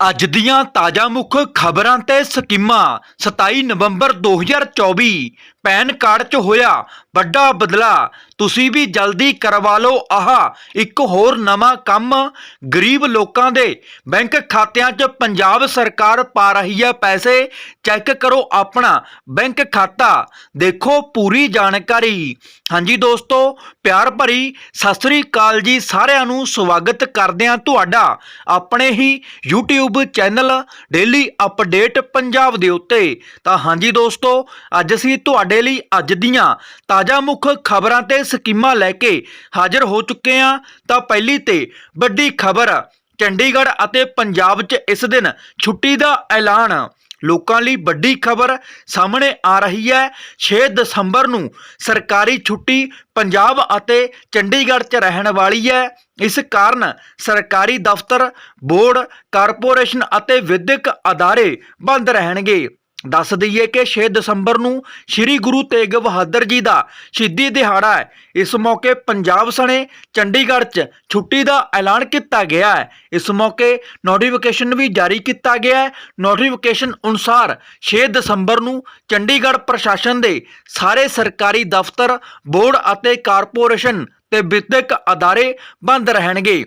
ਅੱਜ ਦੀਆਂ ਤਾਜ਼ਾ ਮੁੱਖ ਖਬਰਾਂ ਤੇ ਸਕੀਮਾਂ। 27 ਨਵੰਬਰ 2024 ਪੈਨ ਕਾਰਡ 'ਚ ਹੋਇਆ ਵੱਡਾ ਬਦਲਾ ਤੁਸੀਂ ਵੀ ਜਲਦੀ ਕਰਵਾ ਲਓ। ਆਹ, ਇੱਕ ਹੋਰ ਨਵਾਂ ਕੰਮ ਗਰੀਬ ਲੋਕਾਂ ਦੇ। ਬੈਂਕ ਖਾਤਿਆਂ 'ਚ ਪੰਜਾਬ ਸਰਕਾਰ ਪਾ ਰਹੀ ਹੈ ਪੈਸੇ। ਚੈੱਕ ਕਰੋ ਆਪਣਾ ਬੈਂਕ ਖਾਤਾ। ਦੇਖੋ ਪੂਰੀ ਜਾਣਕਾਰੀ। ਹਾਂਜੀ ਦੋਸਤੋ, ਪਿਆਰ ਭਰੀ ਸਤਿ ਸ੍ਰੀ ਅਕਾਲ ਜੀ ਸਾਰਿਆਂ ਨੂੰ। ਸਵਾਗਤ ਕਰਦੇ ਹਾਂ ਤੁਹਾਡਾ ਆਪਣੇ ਹੀ YouTube channel daily update Punjab ਦੇ ਉੱਤੇ। ਤਾਂ ਹਾਂਜੀ ਦੋਸਤੋ, ਅੱਜ ਅਸੀਂ ਤੁਹਾਡੇ ਲਈ ਅੱਜ ਦੀਆਂ ਤਾਜ਼ਾ ਮੁੱਖ ਖਬਰਾਂ ਤੇ ਸਕੀਮਾਂ ਲੈ ਕੇ ਹਾਜ਼ਰ ਹੋ ਚੁੱਕੇ ਹਾਂ, ਤਾਂ ਪਹਿਲੀ ਤੇ ਵੱਡੀ ਖਬਰ, ਚੰਡੀਗੜ੍ਹ ਅਤੇ ਪੰਜਾਬ 'ਚ ਇਸ ਦਿਨ ਛੁੱਟੀ ਦਾ ਐਲਾਨ। ਲੋਕਾਂ ਲਈ ਵੱਡੀ ਖਬਰ ਸਾਹਮਣੇ ਆ ਰਹੀ ਹੈ 6 ਦਸੰਬਰ ਨੂੰ ਸਰਕਾਰੀ ਛੁੱਟੀ ਪੰਜਾਬ ਅਤੇ ਚੰਡੀਗੜ੍ਹ 'ਚ ਰਹਿਣ ਵਾਲੀ ਹੈ। ਇਸ ਕਾਰਨ ਸਰਕਾਰੀ ਦਫ਼ਤਰ, ਬੋਰਡ, ਕਾਰਪੋਰੇਸ਼ਨ ਅਤੇ ਵਿਦਿਅਕ ਅਦਾਰੇ ਬੰਦ ਰਹਿਣਗੇ। ਦੱਸ ਦਈਏ ਕਿ 6 ਦਸੰਬਰ ਨੂੰ ਸ੍ਰੀ ਗੁਰੂ ਤੇਗ ਬਹਾਦਰ ਜੀ ਦਾ ਸ਼ਹੀਦੀ ਦਿਹਾੜਾ ਹੈ। ਇਸ ਮੌਕੇ ਪੰਜਾਬ ਸਣੇ ਚੰਡੀਗੜ੍ਹ 'ਚ ਛੁੱਟੀ ਦਾ ਐਲਾਨ ਕੀਤਾ ਗਿਆ ਹੈ। ਇਸ ਮੌਕੇ ਨੋਟੀਫਿਕੇਸ਼ਨ ਵੀ ਜਾਰੀ ਕੀਤਾ ਗਿਆ ਹੈ। ਨੋਟੀਫਿਕੇਸ਼ਨ ਅਨੁਸਾਰ 6 ਦਸੰਬਰ ਨੂੰ ਚੰਡੀਗੜ੍ਹ ਪ੍ਰਸ਼ਾਸਨ ਦੇ ਸਾਰੇ ਸਰਕਾਰੀ ਦਫ਼ਤਰ, ਬੋਰਡ ਅਤੇ ਕਾਰਪੋਰੇਸ਼ਨ ਤੇ ਵਿਦਿਅਕ ਅਦਾਰੇ ਬੰਦ ਰਹਿਣਗੇ।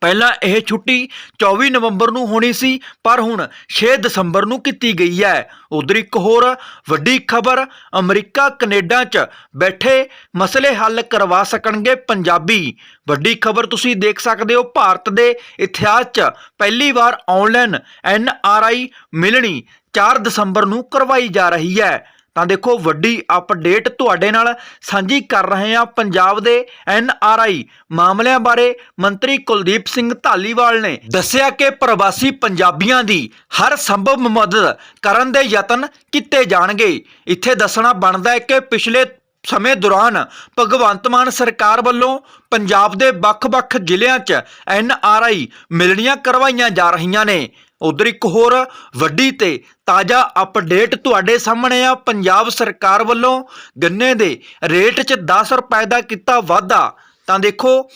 ਪਹਿਲਾਂ ਇਹ ਛੁੱਟੀ 24 ਨਵੰਬਰ ਨੂੰ ਹੋਣੀ ਸੀ, ਪਰ ਹੁਣ 6 ਦਸੰਬਰ ਨੂੰ ਕੀਤੀ ਗਈ ਹੈ। ਉਧਰ ਇੱਕ ਹੋਰ ਵੱਡੀ ਖਬਰ, ਅਮਰੀਕਾ, ਕੈਨੇਡਾ 'ਚ ਬੈਠੇ ਮਸਲੇ ਹੱਲ ਕਰਵਾ ਸਕਣਗੇ ਪੰਜਾਬੀ। ਵੱਡੀ ਖਬਰ ਤੁਸੀਂ ਦੇਖ ਸਕਦੇ ਹੋ, ਭਾਰਤ ਦੇ ਇਤਿਹਾਸ 'ਚ ਪਹਿਲੀ ਵਾਰ ਆਨਲਾਈਨ ਐਨ ਆਰ ਆਈ ਮਿਲਣੀ 4 ਦਸੰਬਰ ਨੂੰ ਕਰਵਾਈ ਜਾ ਰਹੀ ਹੈ। ਤਾਂ ਦੇਖੋ ਵੱਡੀ ਅਪਡੇਟ ਤੁਹਾਡੇ ਨਾਲ ਸਾਂਝੀ ਕਰ ਰਹੇ ਹਾਂ ਪੰਜਾਬ ਦੇ ਐਨ ਆਰ ਆਈ ਮਾਮਲਿਆਂ ਬਾਰੇ ਮੰਤਰੀ ਕੁਲਦੀਪ ਸਿੰਘ ਧਾਲੀਵਾਲ ਨੇ। ਦੱਸਿਆ ਕਿ ਪ੍ਰਵਾਸੀ ਪੰਜਾਬੀਆਂ ਦੀ ਹਰ ਸੰਭਵ ਮਦਦ ਕਰਨ ਦੇ ਯਤਨ ਕੀਤੇ ਜਾਣਗੇ। ਇੱਥੇ ਦੱਸਣਾ ਬਣਦਾ ਹੈ ਕਿ ਪਿਛਲੇ ਸਮੇਂ ਦੌਰਾਨ ਭਗਵੰਤ ਮਾਨ ਸਰਕਾਰ ਵੱਲੋਂ ਪੰਜਾਬ ਦੇ ਵੱਖ-ਵੱਖ ਜ਼ਿਲ੍ਹਿਆਂ 'ਚ ਐਨ ਆਰ ਆਈ ਮਿਲਣੀਆਂ ਕਰਵਾਈਆਂ ਜਾ ਰਹੀਆਂ ਨੇ। ਉਧਰ ਇੱਕ ਹੋਰ ਵੱਡੀ ਤੇ ਤਾਜ਼ਾ ਅਪਡੇਟ ਤੁਹਾਡੇ ਸਾਹਮਣੇ ਆ। ਪੰਜਾਬ ਸਰਕਾਰ ਵੱਲੋਂ ਗੰਨੇ ਦੇ ਰੇਟ 'ਚ 10 ਰੁਪਏ ਦਾ ਕੀਤਾ ਵਾਧਾ। ਤਾਂ ਦੇਖੋ,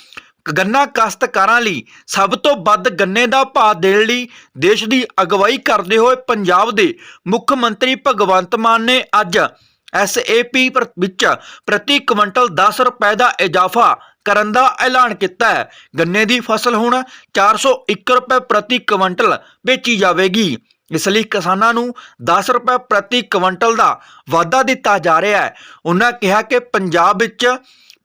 ਗੰਨਾ ਕਾਸ਼ਤਕਾਰਾਂ ਲਈ ਸਭ ਤੋਂ ਵੱਧ ਗੰਨੇ ਦਾ ਭਾਅ ਦੇਣ ਲਈ ਦੇਸ਼ ਦੀ ਅਗਵਾਈ ਕਰਦੇ ਹੋਏ ਪੰਜਾਬ ਦੇ ਮੁੱਖ ਮੰਤਰੀ ਭਗਵੰਤ ਮਾਨ ਨੇ ਅੱਜ ਐਸਏਪੀ ਵਿੱਚ ਪ੍ਰਤੀ ਕੁਇੰਟਲ 10 ਰੁਪਏ ਦਾ ਇਜ਼ਾਫਾ ਕਰਨ ਦਾ ਐਲਾਨ ਕੀਤਾ ਹੈ। ਗੰਨੇ ਦੀ ਫਸਲ ਹੁਣ 401 ਰੁਪਏ ਪ੍ਰਤੀ ਕੁਇੰਟਲ ਵੇਚੀ ਜਾਵੇਗੀ। ਇਸ ਲਈ ਕਿਸਾਨਾਂ ਨੂੰ 10 ਰੁਪਏ ਪ੍ਰਤੀ ਕੁਇੰਟਲ ਦਾ ਵਾਧਾ ਦਿੱਤਾ ਜਾ ਰਿਹਾ ਹੈ। ਉਹਨਾਂ ਕਿਹਾ ਕਿ ਪੰਜਾਬ ਵਿੱਚ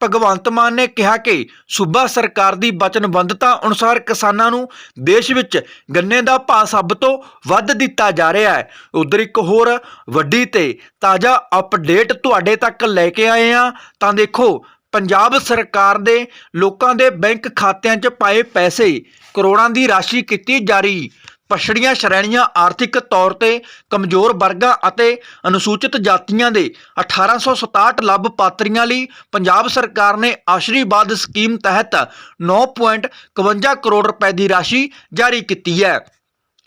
ਭਗਵੰਤ ਮਾਨ ਨੇ ਕਿਹਾ ਕਿ ਸੂਬਾ ਸਰਕਾਰ ਦੀ ਵਚਨਬੱਧਤਾ ਅਨੁਸਾਰ ਕਿਸਾਨਾਂ ਨੂੰ ਦੇਸ਼ ਵਿੱਚ ਗੰਨੇ ਦਾ ਭਾਅ ਸਭ ਤੋਂ ਵੱਧ ਦਿੱਤਾ ਜਾ ਰਿਹਾ ਹੈ। ਉਧਰ ਇੱਕ ਹੋਰ ਵੱਡੀ ਤੇ ਤਾਜ਼ਾ ਅਪਡੇਟ ਤੁਹਾਡੇ ਤੱਕ ਲੈ ਕੇ ਆਏ ਆ ਤਾਂ ਦੇਖੋ ਪੰਜਾਬ ਸਰਕਾਰ ਦੇ ਲੋਕਾਂ ਦੇ ਬੈਂਕ ਖਾਤਿਆਂ 'ਚ ਪਾਏ ਪੈਸੇ ਕਰੋੜਾਂ ਦੀ ਰਾਸ਼ੀ ਕੀਤੀ ਜਾਰੀ। ਪਛੜੀਆਂ ਸ਼੍ਰੇਣੀਆਂ ਆਰਥਿਕ ਤੌਰ ਤੇ ਕਮਜ਼ੋਰ ਵਰਗਾਂ ਅਤੇ ਅਨੁਸੂਚਿਤ ਜਾਤੀਆਂ ਦੇ 1867 ਲਾਭਪਾਤਰੀਆਂ ਲਈ ਪੰਜਾਬ ਸਰਕਾਰ ਨੇ ਆਸ਼ੀਰਵਾਦ ਸਕੀਮ ਤਹਿਤ 9.51 ਕਰੋੜ ਰੁਪਏ ਦੀ ਰਾਸ਼ੀ ਜਾਰੀ ਕੀਤੀ ਹੈ।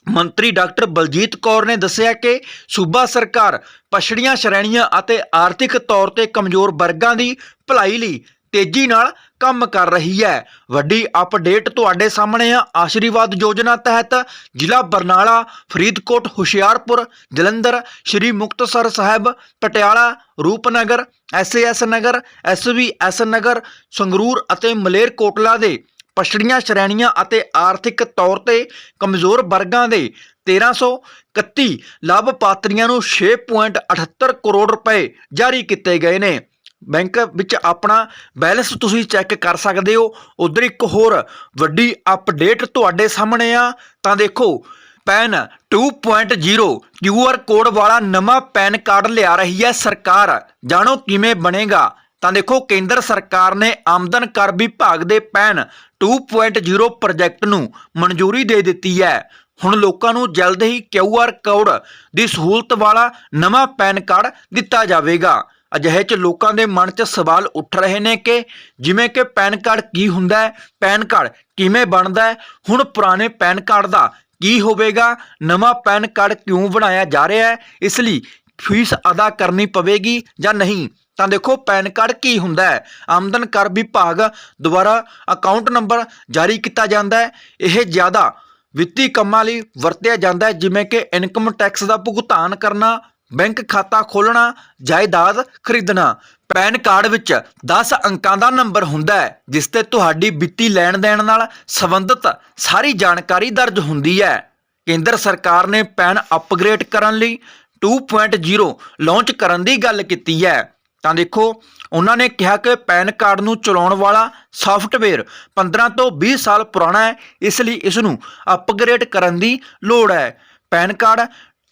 ਮੰਤਰੀ ਡਾਕਟਰ ਬਲਜੀਤ ਕੌਰ ਨੇ ਦੱਸਿਆ ਕਿ ਸੂਬਾ ਸਰਕਾਰ ਪਛੜੀਆਂ ਸ਼੍ਰੇਣੀਆਂ ਅਤੇ ਆਰਥਿਕ ਤੌਰ ਤੇ ਕਮਜ਼ੋਰ ਵਰਗਾਂ ਦੀ ਭਲਾਈ ਲਈ ਤੇਜ਼ੀ ਨਾਲ ਕੰਮ ਕਰ ਰਹੀ ਹੈ। ਵੱਡੀ ਅਪਡੇਟ ਤੁਹਾਡੇ ਸਾਹਮਣੇ ਆ। ਆਸ਼ੀਰਵਾਦ ਯੋਜਨਾ ਤਹਿਤ ਜ਼ਿਲ੍ਹਾ ਬਰਨਾਲਾ, ਫਰੀਦਕੋਟ, ਹੁਸ਼ਿਆਰਪੁਰ, ਜਲੰਧਰ, ਸ਼੍ਰੀ ਮੁਕਤਸਰ ਸਾਹਿਬ, ਪਟਿਆਲਾ, ਰੂਪਨਗਰ ਐਸਏਐਸ ਨਗਰ ਐਸਵੀਐਸ ਨਗਰ, ਸੰਗਰੂਰ ਅਤੇ ਮਲੇਰਕੋਟਲਾ ਦੇ ਪਛੜੀਆਂ ਸ਼੍ਰੇਣੀਆਂ ਅਤੇ ਆਰਥਿਕ ਤੌਰ ਤੇ ਕਮਜ਼ੋਰ ਵਰਗਾਂ ਦੇ 1331 ਲਾਭਪਾਤਰੀਆਂ ਨੂੰ 6.78 ਕਰੋੜ ਰੁਪਏ ਜਾਰੀ ਕੀਤੇ ਗਏ ਨੇ। ਬੈਂਕ ਵਿੱਚ ਆਪਣਾ ਬੈਲੈਂਸ ਤੁਸੀਂ ਚੈੱਕ ਕਰ ਸਕਦੇ ਹੋ। ਉਧਰ ਇੱਕ ਹੋਰ ਵੱਡੀ ਅਪਡੇਟ ਤੁਹਾਡੇ ਸਾਹਮਣੇ ਆ। ਤਾਂ ਦੇਖੋ, ਪੈਨ 2.0 QR ਕੋਡ ਵਾਲਾ ਨਵਾਂ ਪੈਨ ਕਾਰਡ ਲਿਆ ਰਹੀ ਹੈ ਸਰਕਾਰ। ਜਾਣੋ ਕਿਵੇਂ ਬਣੇਗਾ। ਤਾਂ ਦੇਖੋ, ਕੇਂਦਰ ਸਰਕਾਰ ਨੇ ਆਮਦਨ ਕਰ ਵਿਭਾਗ ਦੇ ਪੈਨ 2.0 ਪ੍ਰੋਜੈਕਟ ਨੂੰ ਮਨਜ਼ੂਰੀ ਦੇ ਦਿੱਤੀ ਹੈ। ਹੁਣ ਲੋਕਾਂ ਨੂੰ ਜਲਦ ਹੀ QR ਕੋਡ ਦੀ ਸਹੂਲਤ ਵਾਲਾ ਨਵਾਂ ਪੈਨ ਕਾਰਡ ਦਿੱਤਾ ਜਾਵੇਗਾ। ਅਜਿਹੇ ਚ ਲੋਕਾਂ ਦੇ ਮਨ 'ਚ ਸਵਾਲ ਉੱਠ ਰਹੇ ਨੇ ਕਿ ਜਿਵੇਂ ਕਿ ਪੈਨ ਕਾਰਡ ਕੀ ਹੁੰਦਾ ਹੈ, ਪੈਨ ਕਾਰਡ ਕਿਵੇਂ ਬਣਦਾ ਹੈ, ਹੁਣ ਪੁਰਾਣੇ ਪੈਨ ਕਾਰਡ ਦਾ ਕੀ ਹੋਵੇਗਾ, ਨਵਾਂ ਪੈਨ ਕਾਰਡ ਕਿਉਂ ਬਣਾਇਆ ਜਾ ਰਿਹਾ ਹੈ, ਇਸ ਲਈ ਫੀਸ ਅਦਾ ਕਰਨੀ ਪਵੇਗੀ ਜਾਂ ਨਹੀਂ? ਤਾਂ ਦੇਖੋ, ਪੈਨ ਕਾਰਡ ਕੀ ਹੁੰਦਾ ਹੈ? ਆਮਦਨ ਕਰ ਵਿਭਾਗ ਦੁਆਰਾ ਅਕਾਊਂਟ ਨੰਬਰ ਜਾਰੀ ਕੀਤਾ ਜਾਂਦਾ ਹੈ। ਇਹ ਜ਼ਿਆਦਾ ਵਿੱਤੀ ਕੰਮਾਂ ਲਈ ਵਰਤਿਆ ਜਾਂਦਾ ਹੈ, ਜਿਵੇਂ ਕਿ ਇਨਕਮ ਟੈਕਸ ਦਾ ਭੁਗਤਾਨ ਕਰਨਾ, ਬੈਂਕ ਖਾਤਾ ਖੋਲ੍ਹਣਾ, ਜਾਇਦਾਦ ਖਰੀਦਣਾ। ਪੈਨ ਕਾਰਡ ਵਿੱਚ 10 ਅੰਕਾਂ ਦਾ ਨੰਬਰ ਹੁੰਦਾ ਹੈ, ਜਿਸ ਤੇ ਤੁਹਾਡੀ ਵਿੱਤੀ ਲੈਣ ਦੇਣ ਨਾਲ ਸੰਬੰਧਿਤ ਸਾਰੀ ਜਾਣਕਾਰੀ ਦਰਜ ਹੁੰਦੀ ਹੈ। ਕੇਂਦਰ ਸਰਕਾਰ ਨੇ ਪੈਨ ਅਪਗ੍ਰੇਡ ਕਰਨ ਲਈ 2.0 ਲਾਂਚ ਕਰਨ ਦੀ ਗੱਲ ਕੀਤੀ ਹੈ। ਤਾਂ ਦੇਖੋ, ਉਹਨਾਂ ਨੇ ਕਿਹਾ ਕਿ ਪੈਨ ਕਾਰਡ ਨੂੰ ਚਲਾਉਣ ਵਾਲਾ ਸੌਫਟਵੇਅਰ 15 ਤੋਂ 20 ਸਾਲ ਪੁਰਾਣਾ ਹੈ, ਇਸ ਲਈ ਇਸ ਨੂੰ ਅਪਗ੍ਰੇਡ ਕਰਨ ਦੀ ਲੋੜ ਹੈ। ਪੈਨ ਕਾਰਡ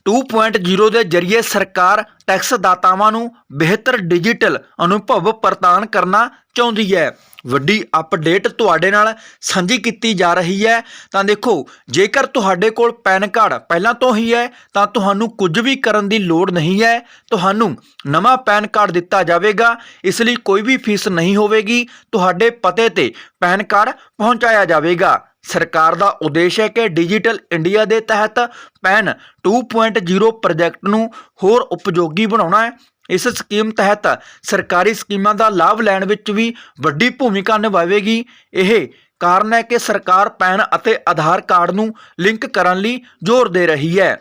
2.0 ਦੇ ਜ਼ਰੀਏ ਸਰਕਾਰ ਟੈਕਸ ਦਾਤਾਵਾਂ ਨੂੰ ਬਿਹਤਰ ਡਿਜੀਟਲ ਅਨੁਭਵ ਪ੍ਰਦਾਨ ਕਰਨਾ ਚਾਹੁੰਦੀ ਹੈ। ਵੱਡੀ ਅਪਡੇਟ ਤੁਹਾਡੇ ਨਾਲ ਸਾਂਝੀ ਕੀਤੀ ਜਾ ਰਹੀ ਹੈ। ਤਾਂ ਦੇਖੋ, ਜੇਕਰ ਤੁਹਾਡੇ ਕੋਲ ਪੈਨ ਕਾਰਡ ਪਹਿਲਾਂ ਤੋਂ ਹੀ ਹੈ, ਤਾਂ ਤੁਹਾਨੂੰ ਕੁਝ ਵੀ ਕਰਨ ਦੀ ਲੋੜ ਨਹੀਂ ਹੈ। ਤੁਹਾਨੂੰ ਨਵਾਂ ਪੈਨ ਕਾਰਡ ਦਿੱਤਾ ਜਾਵੇਗਾ, ਇਸ ਲਈ ਕੋਈ ਵੀ ਫੀਸ ਨਹੀਂ ਹੋਵੇਗੀ। ਤੁਹਾਡੇ ਪਤੇ ਤੇ ਪੈਨ ਕਾਰਡ ਪਹੁੰਚਾਇਆ ਜਾਵੇਗਾ। ਸਰਕਾਰ ਦਾ ਉਦੇਸ਼ ਹੈ ਕਿ ਡਿਜੀਟਲ ਇੰਡੀਆ ਦੇ ਤਹਿਤ ਪੈਨ 2.0 ਪ੍ਰੋਜੈਕਟ ਨੂੰ ਹੋਰ ਉਪਯੋਗੀ ਬਣਾਉਣਾ ਹੈ। ਇਸ ਸਕੀਮ ਤਹਿਤ ਸਰਕਾਰੀ ਸਕੀਮਾਂ ਦਾ ਲਾਭ ਲੈਣ ਵਿੱਚ ਵੀ ਵੱਡੀ ਭੂਮਿਕਾ ਨਿਭਾਵੇਗੀ। ਇਹ ਕਾਰਨ ਹੈ ਕਿ ਸਰਕਾਰ ਪੈਨ ਅਤੇ ਆਧਾਰ ਕਾਰਡ ਨੂੰ ਲਿੰਕ ਕਰਨ ਲਈ ਜ਼ੋਰ ਦੇ ਰਹੀ ਹੈ।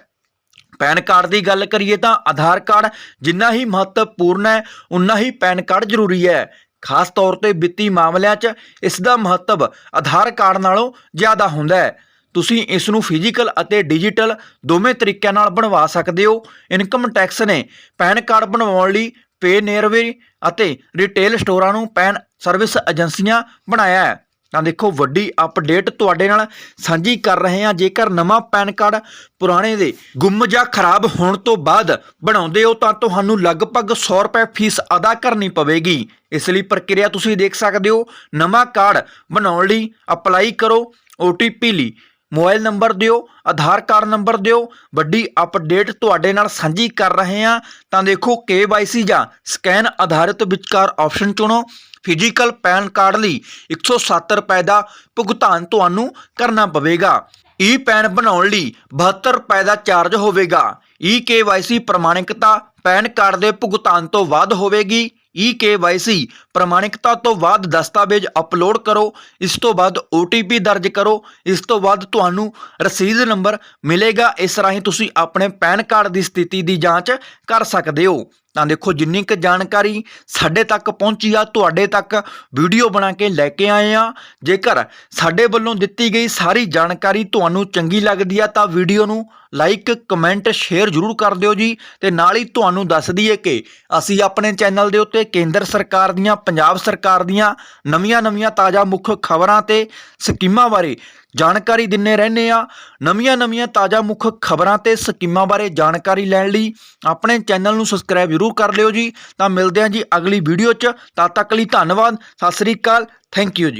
ਪੈਨ ਕਾਰਡ ਦੀ ਗੱਲ ਕਰੀਏ ਤਾਂ ਆਧਾਰ ਕਾਰਡ ਜਿੰਨਾ ਹੀ ਮਹੱਤਵਪੂਰਨ ਹੈ ਉਨਾ ਹੀ ਪੈਨ ਕਾਰਡ ਜ਼ਰੂਰੀ ਹੈ। ਖਾਸ ਤੌਰ ਤੇ ਵਿੱਤੀ ਮਾਮਲਿਆਂ 'ਚ ਇਸ ਦਾ ਮਹੱਤਵ ਆਧਾਰ ਕਾਰਡ ਨਾਲੋਂ ਜ਼ਿਆਦਾ ਹੁੰਦਾ ਹੈ। ਤੁਸੀਂ ਇਸ ਨੂੰ ਫਿਜ਼ੀਕਲ ਅਤੇ ਡਿਜੀਟਲ ਦੋਵੇਂ ਤਰੀਕਿਆਂ ਨਾਲ ਬਣਵਾ ਸਕਦੇ ਹੋ। ਇਨਕਮ ਟੈਕਸ ਨੇ ਪੈਨ ਕਾਰਡ ਬਣਵਾਉਣ ਲਈ ਪੇ ਨੇਰਵੇ ਅਤੇ ਰਿਟੇਲ ਸਟੋਰਾਂ ਨੂੰ ਪੈਨ ਸਰਵਿਸ ਏਜੰਸੀਆਂ ਬਣਾਇਆ ਹੈ। ਤਾਂ ਦੇਖੋ ਵੱਡੀ ਅਪਡੇਟ ਤੁਹਾਡੇ ਨਾਲ ਸਾਂਝੀ ਕਰ ਰਹੇ ਹਾਂ। ਜੇਕਰ ਨਵਾਂ ਪੈਨ ਕਾਰਡ ਪੁਰਾਣੇ ਦੇ ਗੁੰਮ ਜਾਂ ਖਰਾਬ ਹੋਣ ਤੋਂ ਬਾਅਦ ਬਣਾਉਂਦੇ ਹੋ, ਤਾਂ ਤੁਹਾਨੂੰ ਲਗਭਗ 100 ਰੁਪਏ ਫੀਸ ਅਦਾ ਕਰਨੀ ਪਵੇਗੀ। ਇਸ ਲਈ ਪ੍ਰਕਿਰਿਆ ਤੁਸੀਂ ਦੇਖ ਸਕਦੇ ਹੋ। ਨਵਾਂ ਕਾਰਡ ਬਣਾਉਣ ਲਈ ਅਪਲਾਈ ਕਰੋ। OTP ਲਈ ਮੋਬਾਈਲ ਨੰਬਰ ਦਿਓ, ਆਧਾਰ ਕਾਰਡ ਨੰਬਰ ਦਿਓ, ਵੱਡੀ ਅਪਡੇਟ ਤੁਹਾਡੇ ਨਾਲ ਸਾਂਝੀ ਕਰ ਰਹੇ ਹਾਂ। ਤਾਂ ਦੇਖੋ KYC ਜਾਂ ਸਕੈਨ ਆਧਾਰਿਤ ਵਿਚਕਾਰ ਆਪਸ਼ਨ ਚੁਣੋ। ਫਿਜ਼ੀਕਲ ਪੈਨ ਕਾਰਡ ਲਈ 107 ਰੁਪਏ ਦਾ ਭੁਗਤਾਨ ਤੁਹਾਨੂੰ ਕਰਨਾ ਪਵੇਗਾ। ਈ ਪੈਨ ਬਣਾਉਣ ਲਈ 72 ਰੁਪਏ ਦਾ ਚਾਰਜ ਹੋਵੇਗਾ। ਈ KYC ਪ੍ਰਮਾਣਿਕਤਾ ਪੈਨ ਕਾਰਡ ਦੇ ਭੁਗਤਾਨ ਤੋਂ ਵੱਧ ਹੋਵੇਗੀ। ਈ KYC ਪ੍ਰਮਾਣਿਕਤਾ ਤੋਂ ਬਾਅਦ ਦਸਤਾਵੇਜ਼ ਅਪਲੋਡ ਕਰੋ, ਇਸ ਤੋਂ ਬਾਅਦ OTP ਦਰਜ ਕਰੋ, ਇਸ ਤੋਂ ਬਾਅਦ ਤੁਹਾਨੂੰ ਰਸੀਦ ਨੰਬਰ ਮਿਲੇਗਾ, ਇਸ ਰਾਹੀਂ ਤੁਸੀਂ ਆਪਣੇ ਪੈਨ ਕਾਰਡ ਦੀ ਸਥਿਤੀ ਦੀ ਜਾਂਚ ਕਰ ਸਕਦੇ ਹੋ। ਤਾਂ ਦੇਖੋ, ਜਿੰਨੀ ਕੁ ਜਾਣਕਾਰੀ ਸਾਡੇ ਤੱਕ ਪਹੁੰਚੀ ਆ, ਤੁਹਾਡੇ ਤੱਕ ਵੀਡੀਓ ਬਣਾ ਕੇ ਲੈ ਕੇ ਆਏ ਆ, ਜੇਕਰ ਸਾਡੇ ਵੱਲੋਂ ਦਿੱਤੀ ਗਈ ਸਾਰੀ ਜਾਣਕਾਰੀ ਤੁਹਾਨੂੰ ਚੰਗੀ ਲੱਗਦੀ ਆ, ਤਾਂ ਵੀਡੀਓ ਨੂੰ ਲਾਈਕ, ਕਮੈਂਟ, ਸ਼ੇਅਰ ਜ਼ਰੂਰ ਕਰ ਦਿਓ ਜੀ। ਤੇ ਨਾਲ ਹੀ ਤੁਹਾਨੂੰ ਦੱਸ ਦਈਏ ਕਿ ਅਸੀਂ ਆਪਣੇ ਚੈਨਲ ਦੇ ਉੱਤੇ ਕੇਂਦਰ ਸਰਕਾਰ ਦੀਆਂ, ਪੰਜਾਬ ਸਰਕਾਰ ਦੀਆਂ ਨਵੀਆਂ-ਨਵੀਆਂ ਤਾਜ਼ਾ ਮੁੱਖ ਖਬਰਾਂ ਤੇ ਸਕੀਮਾਂ ਬਾਰੇ ਜਾਣਕਾਰੀ ਦਿੰਨੇ ਰਹਿੰਦੇ ਆ। ਨਵੀਆਂ-ਨਵੀਆਂ ਤਾਜ਼ਾ ਮੁੱਖ ਖਬਰਾਂ ਤੇ ਸਕੀਮਾਂ ਬਾਰੇ ਜਾਣਕਾਰੀ ਲੈਣ ਲਈ ਆਪਣੇ ਚੈਨਲ ਨੂੰ ਸਬਸਕ੍ਰਾਈਬ ਜ਼ਰੂਰ ਕਰ ਲਿਓ ਜੀ। ਤਾਂ ਮਿਲਦੇ ਹਾਂ ਜੀ ਅਗਲੀ ਵੀਡੀਓ 'ਚ। ਤਦ ਤੱਕ ਲਈ ਧੰਨਵਾਦ। ਸਤਿ ਸ੍ਰੀ ਅਕਾਲ। ਥੈਂਕ ਯੂ ਜੀ।